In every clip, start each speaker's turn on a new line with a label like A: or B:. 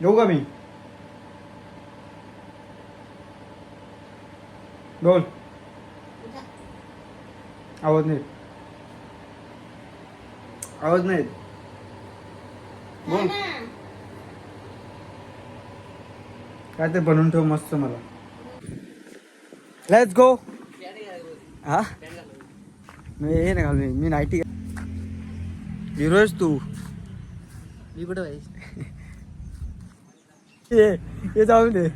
A: घेऊ का मी बोल आवाज नाही आवाज नाही. बोल काय ते बनवून ठेव मस्त मला लेट्स गो हा मी हे नाही घालू मी नाईटी हिरोज तू
B: मी
A: ये जाऊन दे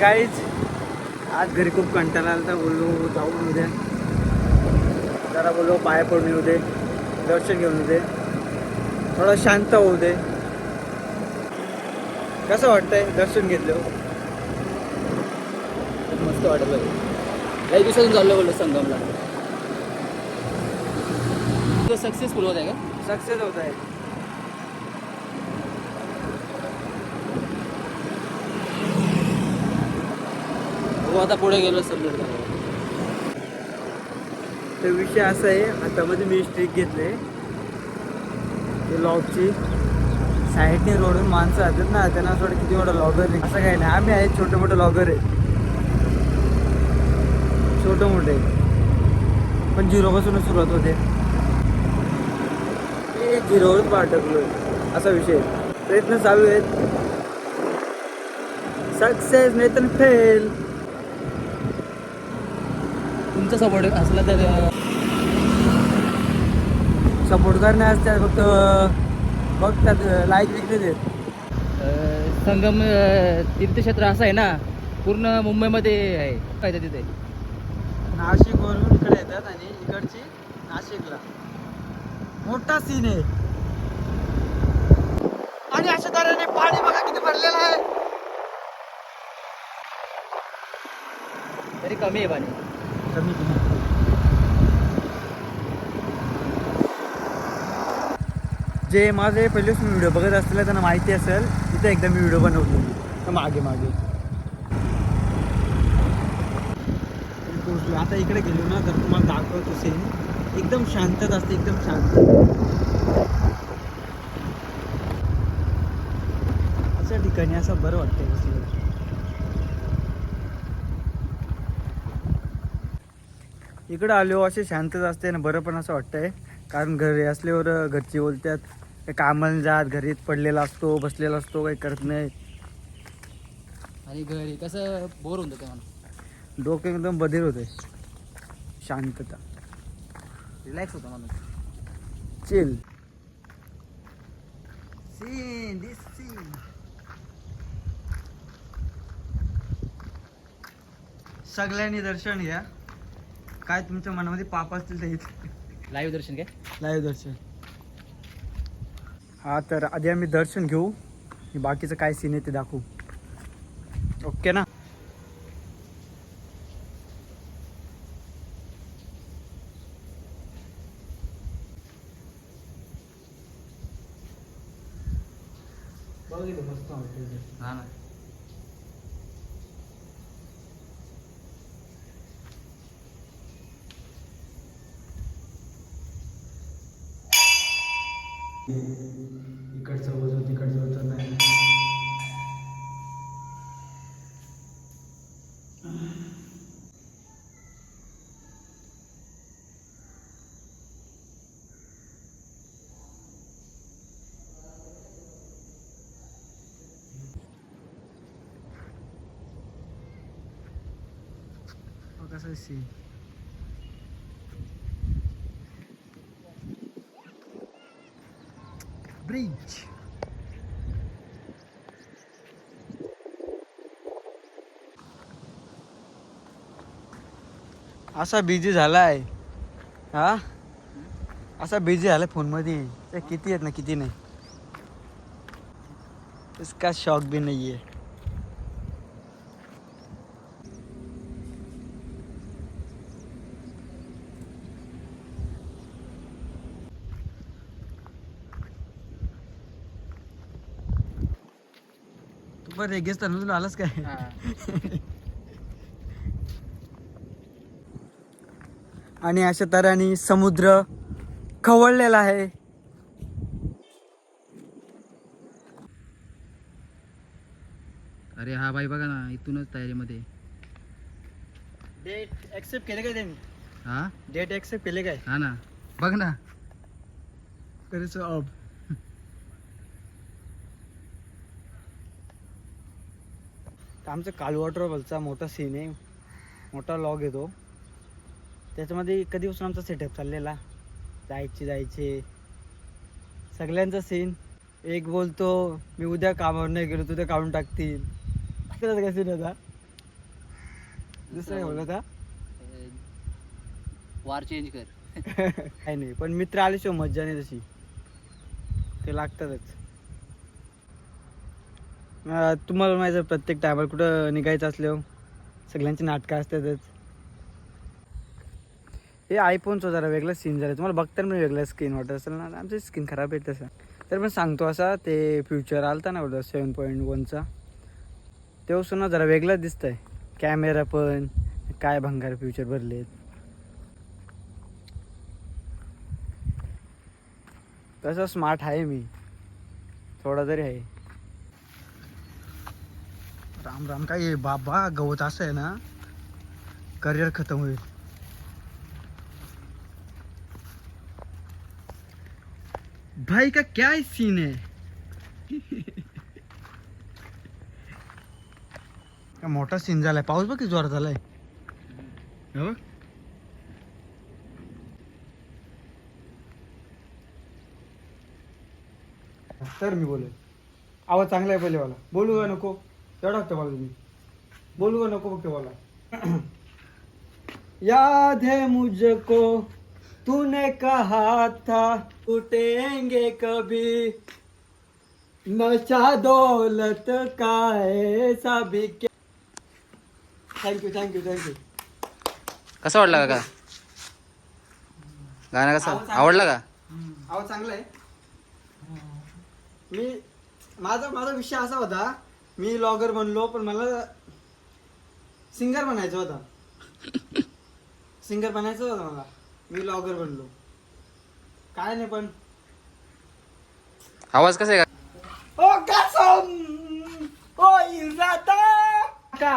A: काहीच आज घरी खूप कंटाळा आला तर बोललो जाऊन उद्या जरा बोललो पाया पडून येऊ दे. दर्शन घेऊन येऊ दे. थोडं शांत होऊ दे. कसं वाटतंय दर्शन घेतलं?
B: मस्त वाटत पाहिजे लई दिवसातून चाललो बोललो संगमला. तो सक्सेसफुल होत आहे का?
A: सक्सेस होत आहे
B: हो आता पुढे गेलो समजून
A: तर विषय असा आहे हातामध्ये मी स्ट्रिक घेतले. ते लॉकची साईडने रोडून माणसं असतात ना त्यांना असं किती मोठा लॉगर आहे. असं काही नाही आम्ही आहे छोटे मोठे लॉगर आहे. छोटे मोठे. पण झिरोपासूनच सुरुवात होते. ते झिरोवरच पाठकलो असा विषय प्रयत्न चालू आहेत. सक्सेस नाही तर फेल
B: तुमचा सपोर्ट असला तर
A: सपोर्ट करणे असतात फक्त बघतात लाईक विकले
B: अं, संगम तीर्थक्षेत्र असं आहे ना पूर्ण मुंबईमध्ये आहे. काय तिथे?
A: नाशिकवरून इकडे येतात आणि इकडची नाशिकला. मोठा सीन आहे. आणि अशा तऱ्हेने पाणी बघा किती भरलेलं आहे.
B: तरी कमी आहे पाणी.
A: कमी जे माझे पहिलेच मी व्हिडिओ बघत असतील त्यांना माहिती असेल तिथे एकदा मी व्हिडिओ बनवतो. तर मागे मागे. पोचलो आता इकडे गेलो ना तर तुम्हाला दाखवतो सेम एकदम शांतता असते एकदम शांत. अशा ठिकाणी असं बरं वाटतं इकडं आलो असे शांतता असते ना बरं पण असं वाटतंय. कारण घरी असल्यावर घरची बोलतात कामाला जात घरीच पडलेला असतो बसलेला असतो काही करत नाही.
B: आणि घरी कसं बोर होऊन जातं म्हणून?
A: डोकं एकदम बधीर होते शांतता.
B: रिलॅक्स होतं म्हणून.
A: चिल सीन दिस सीन सगळ्यांनी दर्शन घ्या. काय तुमच्या मनामध्ये पाप असतील ते
B: लाईव्ह दर्शन काय
A: लाईव्ह दर्शन. हा तर आधी आम्ही दर्शन घेऊ. बाकीचं काय सीन आहे ते दाखवू. ओके ना?
B: हा ना.
A: इकडचं वजू तिकडचं होतं नाही. कसं सीन bridge. असा बिझी झालाय. हा? असा बिझी झालाय फोनमध्ये. ते किती आहेत ना किती नाही? इसका शौक भी नहीं है पण रेगेस तनून आलाच
B: काय?
A: आणि अशा तऱ्याने समुद्र खवळलेला आहे.
B: अरे हा बाई बघा ना इथूनच तयारी मध्ये
A: डेट एक्सेप्ट केले काय त्यांनी?
B: हा?
A: डेट एक्सेप्ट केले काय?
B: हा ना. बघ ना.
A: करेच अप आमचं काल वॉटरफॉलचा मोठा सीन आहे. मोठा लॉग येतो त्याच्यामध्ये कधीपासून आमचा सेटअप चाललेला? जायचे जायचे. सगळ्यांचा सीन एक बोलतो मी उद्या कामावर नाही गेलो तुझ्या काढून टाकतील. काय सीन होता? दुसरा काय बोलत
B: वार चेंज कर.
A: काही नाही पण मित्र आल्याशिवाय मज्जा नाही तशी. ते लागतातच. तुम्हाला माहिती आहे, प्रत्येक टायमाला कुठं निघायचं असल्यावर सगळ्यांची नाटकं असतातच. हे आयफोनचं जरा वेगळं सीन झालं तुम्हाला बघताना पण वेगळं स्किन वाटत असेल ना? आमची स्किन खराब आहे तसं. तर पण सांगतो असा ते फ्युचर आलता ना एवढं सेवन पॉईंट वनचा तेव्हा सुद्धा जरा वेगळंच आहे कॅमेरा पण काय भंगार फ्युचर भरलेत. तसं स्मार्ट आहे मी. थोडा तरी आहे. राम राम काय बाबा गवत असं आहे ना करिअर खतम होईल. भाई का क्या सीन है काय मोठा सीन झालाय. पाऊस बघ जोर झालाय. बघ. तर मी बोलेल. आवाज चांगला आहे पहिले मला बोलू का नको? एवढा हप्ता मला तुम्ही. बोलू का नको फक्त मला याद है मुझको तूने कहा था उठेंगे कभी। नशा दौलत का ऐसा भी क्या? थँक्यू थँक्यू थँक्यू
B: कसा वाटला का गाणं कसा? आवडला का?
A: आवाज चांगला आहे? मी माझा माझा विषय असा होता मी लॉगर बनलो पण मला सिंगर बनायचं होता. सिंगर बनायचं होतं मला. मी लॉगर बनलो. काय नाही पण.
B: आवाज कसा आहे? का
A: ओ कसम! ओ इरादा! का?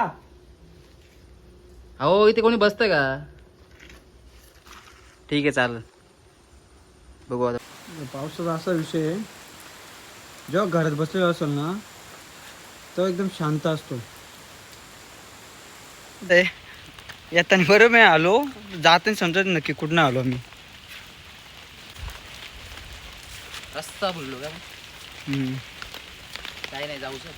B: अहो इथे कोणी बसतंय का? ठीक आहे चालेल. बघू आता.
A: पावसाचा असा विषय आहे. जेव्हा घरात बसलेलो असेल ना तो एकदम शांत असतो. येताना बरं मी आलो. जाताना समजत नक्की कुठनं आलो मी.
B: रस्ता बोललो का?
A: हम्म.
B: काही नाही जाऊ सर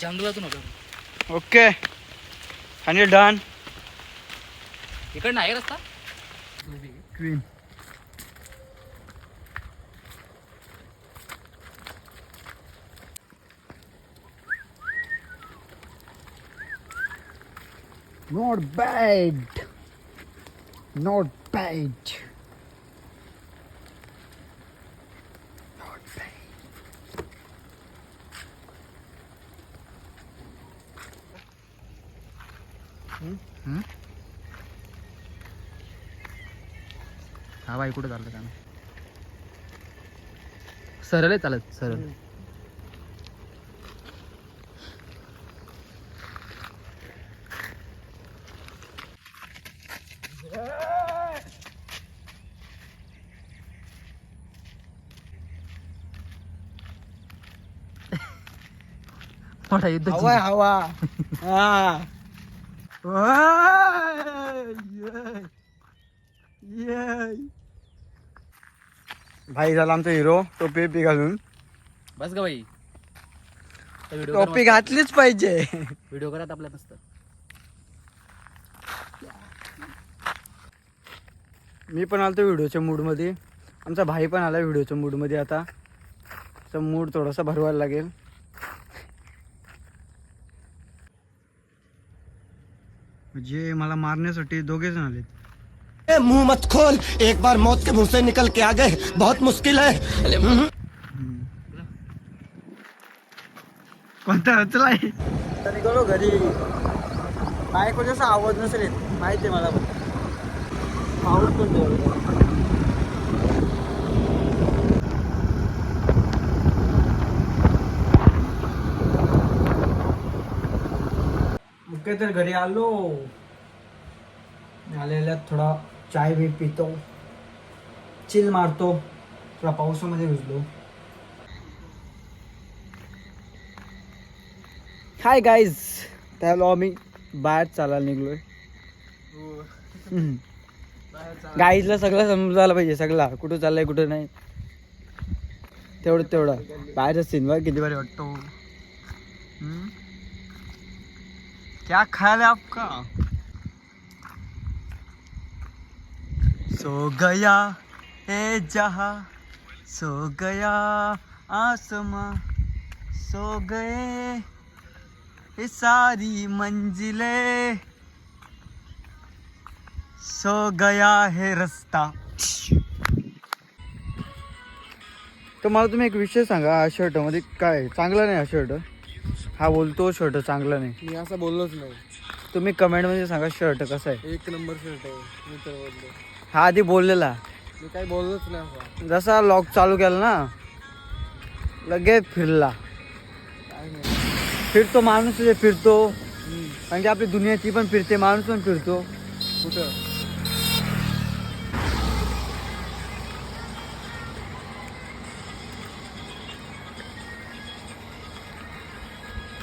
B: जंगलातून होतो.
A: ओके. आणि डन.
B: इकडनं आहे रस्ता?
A: Queen Not bad. Not bad. Not bad.
B: हम्म? हा बाई कुठे चाललं का सरळ आहे चालत सरळ मोठा युद्ध
A: हवा हवा. हा. भाई झाला आमचा हिरो टोपी बिपी घालून.
B: बस ग बाई. व्हिडिओ
A: टोपी घातलीच पाहिजे.
B: व्हिडिओ करत आपल्या मस्त.
A: मी पण आलतो व्हिडिओच्या मूडमध्ये आमचा भाई पण आला व्हिडिओच्या मूडमध्ये आता. मूड थोडासा भरवायला लागेल. म्हणजे मला मारण्यासाठी दोघे जण आलेत.
C: ए, मुंह मत खोल. एक बार मौत के मुंह से निकल के आ गए. बहुत मुश्किल है.
A: कोणता रचलाय निघालो घरी? बायको जसा आवाज नसेल येत, माहिती आहे मला पण जोरात आहे. काय तर घरी आलो. आलेल्या थोडा चाय बी पितो. चिल मारतो. थोडा पावसामध्ये भिजलो. हाय गाईज त्याला आम्ही. बाहेर चालायला निघलोय. गाईजला सगळं समजायला पाहिजे. सगळा. कुठं चाललंय कुठं नाही. तेवढं तेवढं. बाहेरचा सीन बघ किती भारी वाटतो? क्या ख्याल है आपका? सो गया ए जहा सो गया आसमा सो गए ये सारी मंजिले। सो गया है रस्ता। तर मला तुम्ही एक विषय सांगा हा शर्टमध्ये काय चांगला नाही हा शर्ट हा बोलतो शर्ट चांगला नाही.
D: मी असं बोललोच नाही.
A: तुम्ही कमेंटमध्ये सांगा शर्ट कसा आहे.
D: एक नंबर शर्ट आहे मी तर बोललो.
A: हा आधी बोललेला.
D: मी काही बोललोच नाही असं.
A: जसा लॉक चालू केला ना लगेच फिरला.
D: काय नाही.
A: फिरतो माणूस जे फिरतो. की आपली दुनिया ती पण फिरते माणूस पण फिरतो.
D: कुठं?